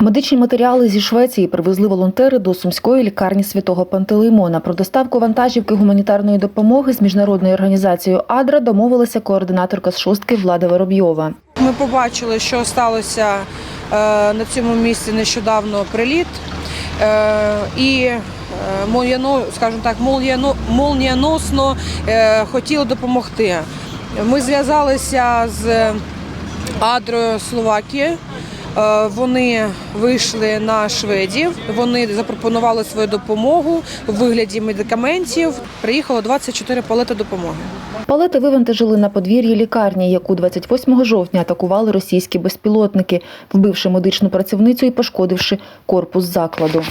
Медичні матеріали зі Швеції привезли волонтери до сумської лікарні святого Пантелеймона. Про доставку вантажівки гуманітарної допомоги з міжнародною організацією Адра домовилася координаторка з шостки Влада Воробйова. Ми побачили, що сталося е, на цьому місці нещодавно приліт. Е, І е, скажімо так, молніяно- молніяносно хотіли допомогти. Ми зв'язалися з Адрою Словакії. Е, Вони вийшли на шведів, вони запропонували свою допомогу у вигляді медикаментів. Приїхало 24 палети допомоги. Палети вивантажили на подвір'ї лікарні, яку 28 жовтня атакували російські безпілотники, вбивши медичну працівницю і пошкодивши корпус закладу.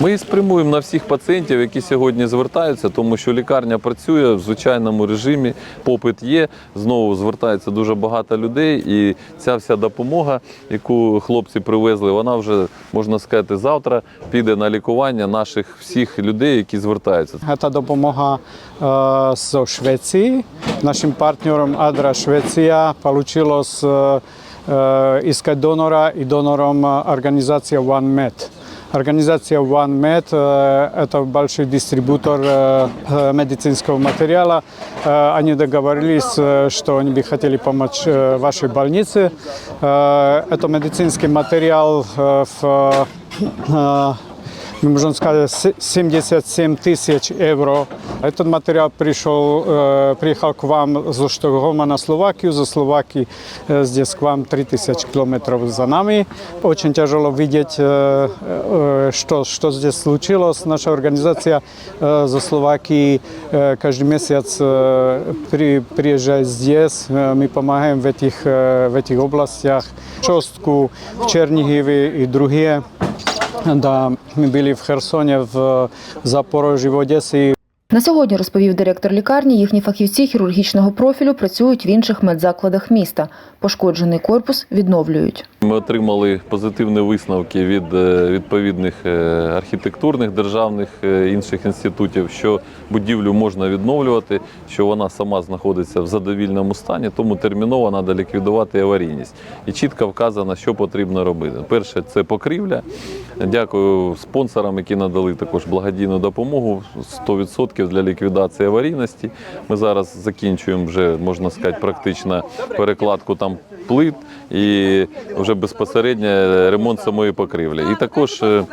Ми спрямуємо на всіх пацієнтів, які сьогодні звертаються, тому що лікарня працює в звичайному режимі, попит є. Знову звертається дуже багато людей, і ця вся допомога, яку хлопці привезли, вона вже можна сказати завтра піде на лікування наших всіх людей, які звертаються. Та допомога е, з Швеції. Нашим партнером Адра Швеція вийшло е, іскати донора і донором організація OneMed. Организация OneMed э, – это большой дистрибутор э, э, медицинского материала. Э, Они договорились, э, что они бы хотели помочь э, вашей больнице. Э, Это медицинский материал э, в э, мы можем сказать, с- 77 тысяч евро. Этот материал пришел, э, приехал к вам из Штокгольма на Словакию, за Словакии э, здесь к вам 3000 километров за нами. Очень тяжело видеть, э, э, что, что здесь случилось. Наша организация э, за Словакии э, каждый месяц э, при, приезжает здесь. Э, Мы помогаем в этих, э, в этих областях. Шостку, в Чернигове и другие. Да, ми були в Херсоні, в Запорожжі, в Одесі. На сьогодні, розповів директор лікарні, їхні фахівці хірургічного профілю працюють в інших медзакладах міста. Пошкоджений корпус відновлюють. Ми отримали позитивні висновки від е, відповідних е, архітектурних державних е, інших інститутів, що будівлю можна відновлювати, що вона сама знаходиться в задовільному стані, тому терміново треба ліквідувати аварійність. І чітко вказано, що потрібно робити. Перше це покрівля. Дякую спонсорам, які надали також благодійну допомогу 100% для ліквідації аварійності. Ми зараз закінчуємо вже можна сказати, практично перекладку там плит і вже безпосередньо ремонт самої покрівлі. І також е,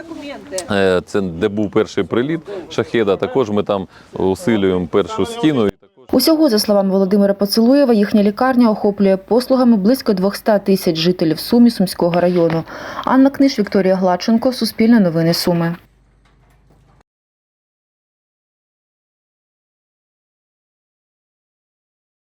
е, це де був перший приліт шахеда. Також ми там усилюємо першу стіну. Усього, за словами Володимира Поцелуєва, їхня лікарня охоплює послугами близько 200 тисяч жителів Сумі Сумського району. Анна Книж, Вікторія Гладченко, Суспільне новини Суми.